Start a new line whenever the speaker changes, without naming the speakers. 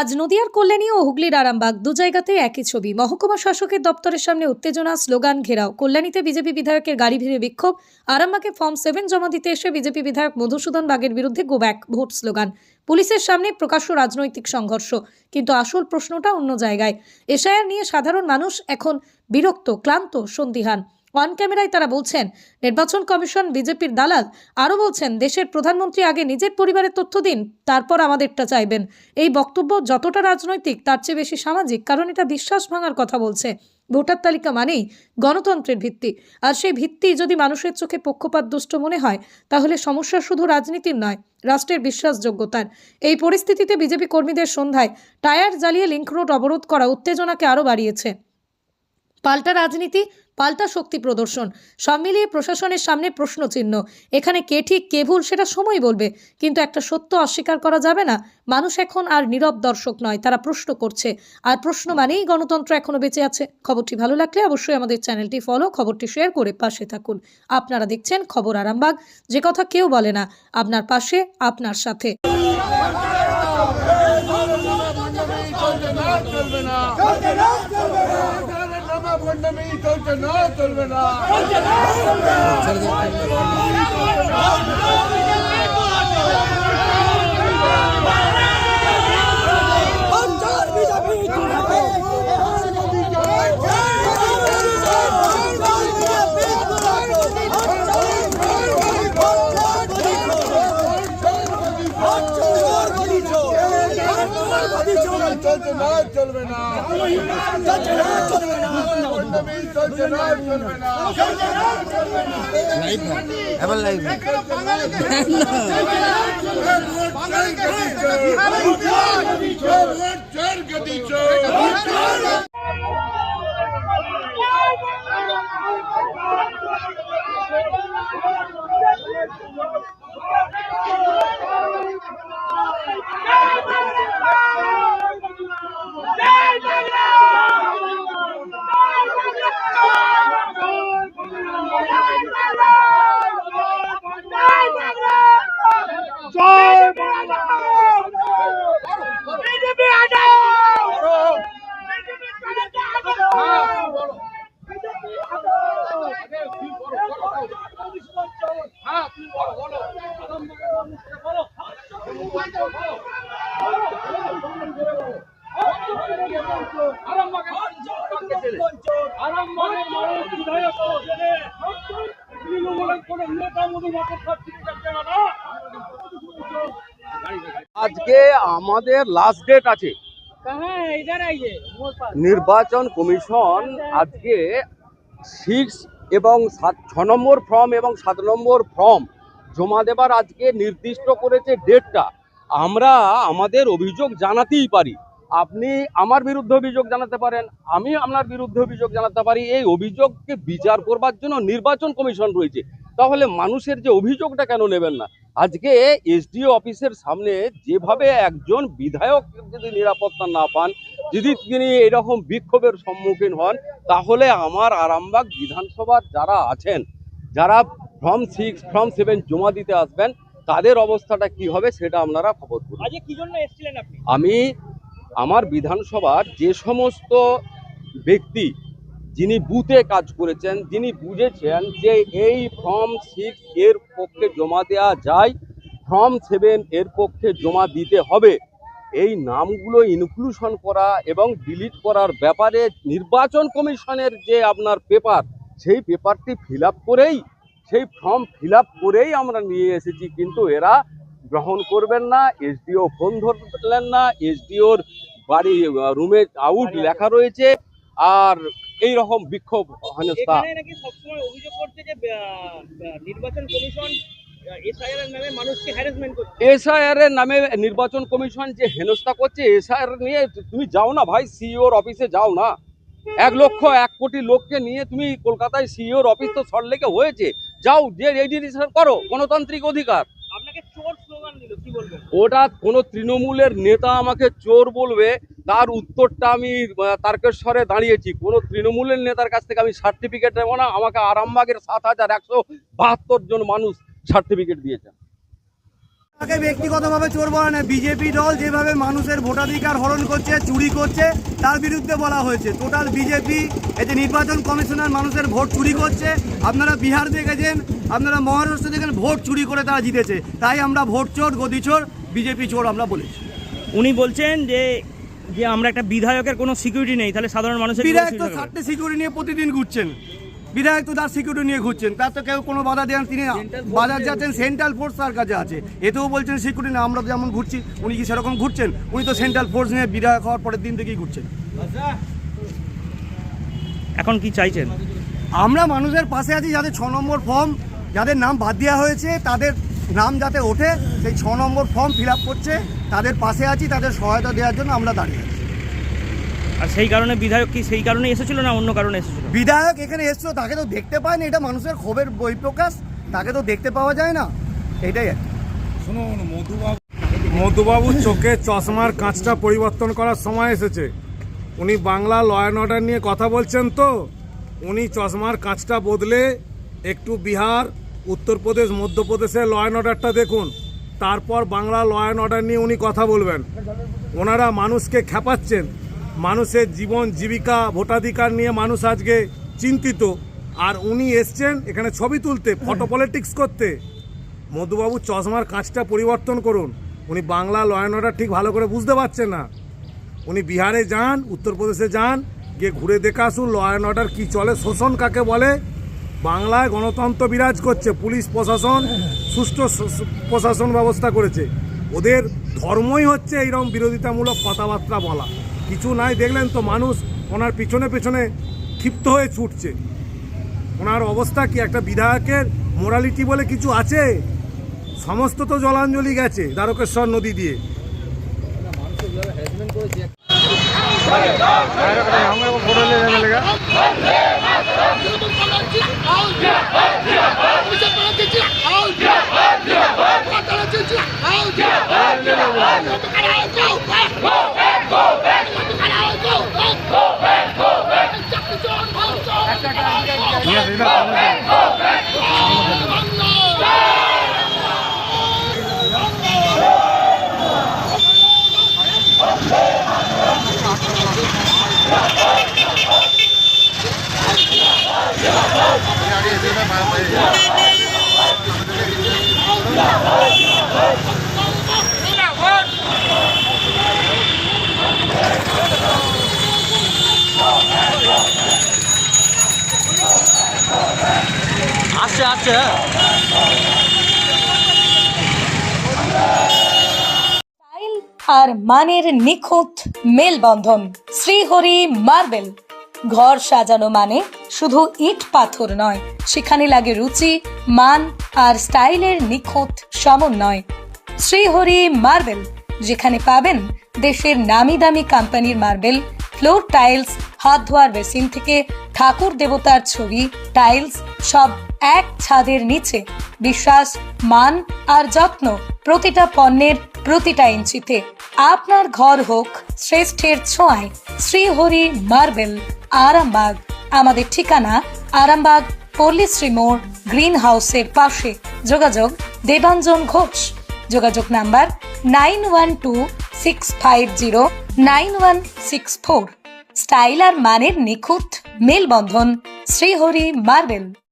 আজ নদিয়ার কল্যাণী ও হুগলির আরামবাগ দু জায়গাতে একই ছবি। মহকুমা শাসকের দপ্তরের সামনে উত্তেজনা, স্লোগান ঘেরাও। কল্যাণীতে বিজেপি বিধায়কের গাড়ি ভিড়ে বিক্ষোভ। আরামবাগে ফর্ম সেভেন জমা দিতে এসে বিজেপি বিধায়ক মধুসূদন বাগের বিরুদ্ধে গোব্যাক ভোট স্লোগান। পুলিশের সামনে প্রকাশ্য রাজনৈতিক সংঘর্ষ। কিন্তু আসল প্রশ্নটা অন্য জায়গায়। এশায়ার নিয়ে সাধারণ মানুষ এখন বিরক্ত, ক্লান্ত, সন্দিহান। অন ক্যামেরায় তারা বলছেন, নির্বাচন কমিশন, বিজেপির দালাল আরও বলছেন, দেশের প্রধানমন্ত্রী আগে নিজের পরিবারের তথ্য দিন, তারপর আমাদেরটা চাইবেন। এই বক্তব্য যতটা রাজনৈতিক, তার চেয়ে বেশি সামাজিক, কারণ এটা বিশ্বাস ভাঙার কথা বলছে। ভোটার তালিকা মানেই গণতন্ত্রের ভিত্তি। আর সেই ভিত্তি যদি মানুষের চোখে পক্ষপাত দুষ্ট মনে হয়, তাহলে সমস্যা শুধু রাজনীতির নয়, রাষ্ট্রের বিশ্বাসযোগ্যতার। এই পরিস্থিতিতে বিজেপি কর্মীদের সন্ধ্যায় টায়ার জ্বালিয়ে লিঙ্ক রোড অবরোধ করা উত্তেজনাকে আরও বাড়িয়েছে। পাল্টা রাজনীতি, পাল্টা শক্তি প্রদর্শন। সব মিলিয়ে প্রশাসনের সামনে প্রশ্নচিহ্ন। এখানে কে ঠিক, কে ভুল সেটা সময় বলবে। কিন্তু একটা সত্য অস্বীকার করা যাবে না। মানুষ এখন আর নীরব দর্শক নয়, তারা প্রশ্ন করছে। আর প্রশ্ন মানেই গণতন্ত্র এখনও বেঁচে আছে। খবরটি ভালো লাগলে অবশ্যই আমাদের চ্যানেলটি ফলো, খবরটি শেয়ার করে পাশে থাকুন। আপনারা দেখছেন খবর আরামবাগ। যে কথা কেউ বলে না, আপনার পাশে, আপনার সাথে।
চলবে না। চলছে না। চলবে না। চলছে, না চলবে না। চলছে না চলবে না
এবার লাইভ
গতি চোর
আরামবাগের মানুষ বিধায়ক হোসেনে তৃণমূলের
আজকে আমাদের লাস্ট ডেট আছে। নির্বাচন কমিশন আজকে সিক্স এবং সাত, ছ নম্বর ফর্ম এবং সাত নম্বর ফর্ম জমা দেবার আজকে নির্দিষ্ট করেছে ডেটটা আমরা আমাদের অভিযোগ জানাতেই পারি। আপনি আমার বিরুদ্ধে অভিযোগ জানাতে পারেন আমি আপনার বিরুদ্ধে অভিযোগ জানাতে পারি এই অভিযোগকে বিচার করবার জন্য নির্বাচন কমিশন রয়েছে। তাহলে মানুষের যে অভিযোগটা কেন নেবেন না? আজকে এসডিও অফিসের সামনে যেভাবে একজন বিধায়ক যদি নিরাপত্তা না পান যদি তিনি এরকম বিক্ষোভের সম্মুখীন হন তাহলে আমার আরামবাগ বিধানসভার যারা আছেন যারা ফর্ম সিক্স ফর্ম সেভেন জমা দিতে আসবেন তাদের অবস্থাটা কি হবে সেটা আপনারা খবর করুন।
কি জন্য এসেছিলেন
আমি আমার বিধানসভার যে সমস্ত ব্যক্তি যিনি বুথে কাজ করেছেন, যিনি বুঝেছেন যে এই ফর্ম সিক্স এর পক্ষে জমা দেওয়া যায়, ফর্ম সেভেন এর পক্ষে জমা দিতে হবে। এই নামগুলো ইনক্লুশন করা এবং ডিলিট করার ব্যাপারে নির্বাচন কমিশনের যে আপনার পেপার সেই পেপারটি ফিল করেই, সেই ফর্ম ফিল করেই আমরা নিয়ে এসেছি। কিন্তু এরা গ্রহণ করবেন না এসডিও ফোন ধরলেন না এসডিওর বাড়ি রুমে আউট লেখা রয়েছে আর এই রকম বিক্ষোভ হেনস্থা
এসআইআর এর নামে মানুষকে হ্যারাসমেন্ট করছে।
এসআইআর এর নামে নির্বাচন কমিশন যে হেনস্থা করছে এসআইআর নিয়ে তুমি যাও না ভাই সিইওর অফিসে যাও না। এক লক্ষ এক কোটি লোককে নিয়ে তুমি কলকাতায় সিইওর অফিস তো সরলেকে হয়েছে। যাও যে রেজিস্ট্রেশন করো গণতান্ত্রিক অধিকার। ওটা কোনো তৃণমূলের নেতা আমাকে চোর বলবে, তার উত্তরটা আমি তারকেশ্বরে দাঁড়িয়েছি। কোনো তৃণমূলের নেতার কাছ থেকে আমি সার্টিফিকেট নেব না, আমাকে আরামবাগের সাত হাজার একশো বাহাত্তর জন মানুষ সার্টিফিকেট দিয়েছে।
তাকে ব্যক্তিগতভাবে চোর বলা না বিজেপি দল যেভাবে মানুষের ভোটাধিকার হরণ করছে চুরি করছে তার বিরুদ্ধে বলা হয়েছে। টোটাল বিজেপি এতে নির্বাচন কমিশনার মানুষের ভোট চুরি করছে আপনারা বিহার দেখেছেন আপনারা মহারাষ্ট্র দেখেন ভোট চুরি করে তারা জিতেছে। তাই আমরা ভোট চোর গদি চোর বিজেপি চোর আমরা বলেছি।
উনি বলছেন যে যে আমরা একটা বিধায়কের কোনো সিকিউরিটি নেই তাহলে সাধারণ মানুষের
বিধায়ক তো চারটে সিকিউরিটি নিয়ে প্রতিদিন ঘুরছেন। বিধায়ক তো তার সিকিউরিটি নিয়ে ঘুরছেন তার তো কেউ কোনো বাধা দেন তিনি বাজার যাচ্ছেন সেন্ট্রাল ফোর্স তার কাছে আছে। এতেও বলছেন সিকিউরিটি না আমরা তো যেমন ঘুরছি উনি কি সেরকম ঘুরছেন? উনি তো সেন্ট্রাল ফোর্স নিয়ে বিধায়ক হওয়ার পরের দিন থেকেই ঘুরছেন।
এখন কি চাইছেন?
আমরা মানুষের পাশে আছি যাদের ছ নম্বর ফর্ম যাদের নাম বাদ দেওয়া হয়েছে তাদের নাম যাতে ওঠে সেই ছ নম্বর ফর্ম ফিল আপ করছে তাদের পাশে আছি তাদের সহায়তা দেওয়ার জন্য আমরা দাঁড়িয়ে আছি।
আর সেই কারণে বিধায়ক কি সেই কারণে এসেছিল না অন্য কারণে এসেছিল?
বিধায়ক এখানে এসছো তাকে তো দেখতে পায়নি এটা মানুষের ক্ষোভের বহিঃপ্রকাশ তাকে তো দেখতে পাওয়া যায় না এটাই আর
শুনুন মধুবাবু মধুবাবুর চোখে চশমার কাঁচটা পরিবর্তন করার সময় এসেছে। উনি বাংলা ল অ্যান্ড অর্ডার নিয়ে কথা বলছেন তো উনি চশমার কাঁচটা বদলে একটু বিহার উত্তরপ্রদেশ মধ্যপ্রদেশের ল অ্যান্ড অর্ডারটা দেখুন তারপর বাংলা ল অ্যান্ড অর্ডার নিয়ে উনি কথা বলবেন। ওনারা মানুষকে খেপাচ্ছেন মানুষের জীবন, জীবিকা, ভোটাধিকার নিয়ে মানুষ আজকে চিন্তিত। আর উনি এসছেন এখানে ছবি তুলতে ফটো পলিটিক্স করতে। মধুবাবু চশমার কাঁচটা পরিবর্তন করুন। উনি বাংলা ল অ্যান্ড অর্ডার ঠিক ভালো করে বুঝতে পারছেন না। উনি বিহারে যান, উত্তরপ্রদেশে যান, গিয়ে ঘুরে দেখে আসুন ল অ্যান্ড অর্ডার কী চলে, শোষণ কাকে বলে? বাংলায় গণতন্ত্র বিরাজ করছে, পুলিশ, প্রশাসন, সুষ্ঠু প্রশাসন ব্যবস্থা করেছে। ওদের ধর্মই হচ্ছে এইরকম বিরোধিতামূলক কথাবার্তা বলা। কিছু নাই দেখলেন তো মানুষ ওনার পিছনে পেছনে ক্ষিপ্ত হয়ে ছুটছে ওনার অবস্থা কি একটা বিধায়কের মোরালিটি বলে কিছু আছে সমস্ত তো জলাঞ্জলি গেছে দ্বারকেশ্বর নদী দিয়ে
আসছে আসছে
আর মানের নিখুঁত মেলবন্ধন, শ্রীহরি মার্বেল। ঘর সাজানো মানে শুধু ইট পাথর নয়, সেখানে লাগে রুচি, মান আর স্টাইলের নিখুঁত সমন্বয়। শ্রীহরি মার্বেল, যেখানে পাবেন দেশের নামি দামি কোম্পানির মার্বেল, ফ্লোর টাইলস হাত ধোয়ার বেসিন থেকে ঠাকুর দেবতার ছবি, টাইলস সব এক ছাদের নিচে। বিশ্বাস, মান আর যত্ন প্রতিটা পণ্যের প্রতিটা ইঞ্চিতে। আপনার ঘর হোক শ্রেষ্ঠের ছোঁয়ায়, শ্রীহরি মার্বেল, আরামবাগ। আমাদের ঠিকানা আরামবাগ পল্লীশ্রী মোড় গ্রিন হাউসের পাশে। যোগাযোগ দেবাঞ্জন ঘোষ। যোগাযোগ number nine one two six five zero nine one six four. Style আর মানের নিখুঁত মেলবন্ধন শ্রীহরি মার্বেল।